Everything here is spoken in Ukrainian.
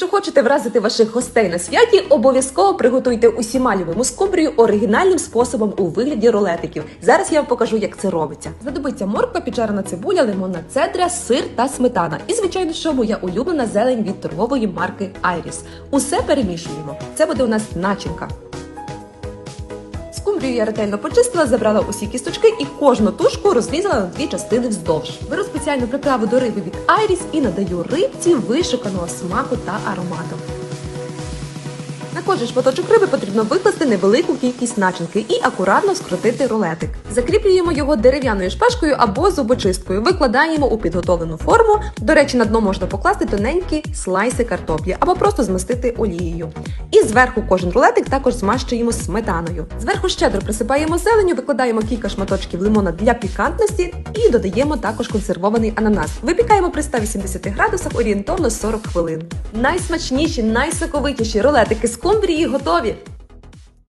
Якщо хочете вразити ваших гостей на святі, обов'язково приготуйте усіма любиму скумбрію оригінальним способом у вигляді рулетиків. Зараз я вам покажу, як це робиться. Знадобиться морква, піджарена цибуля, лимонна цедра, сир та сметана. І звичайно, що моя улюблена зелень від торгової марки Айріс. Усе перемішуємо. Це буде у нас начинка. Скумбрію я ретельно почистила, забрала усі кісточки і кожну тушку розрізала на дві частини вздовж. Беру спеціальну приправу до риби від Айріс і надаю рибці вишуканого смаку та аромату. На кожен шматочок риби потрібно викласти невелику кількість начинки і акуратно скрутити рулетик. Закріплюємо його дерев'яною шпажкою або зубочисткою. Викладаємо у підготовлену форму. До речі, на дно можна покласти тоненькі слайси картоплі або просто змастити олією. І зверху кожен рулетик також змащуємо сметаною. Зверху щедро присипаємо зеленю, викладаємо кілька шматочків лимона для пікантності і додаємо також консервований ананас. Випікаємо при 180 градусах орієнтовно 40 хвилин. Найсмачніші, найсоковитіші рулетики з скумбрії готові.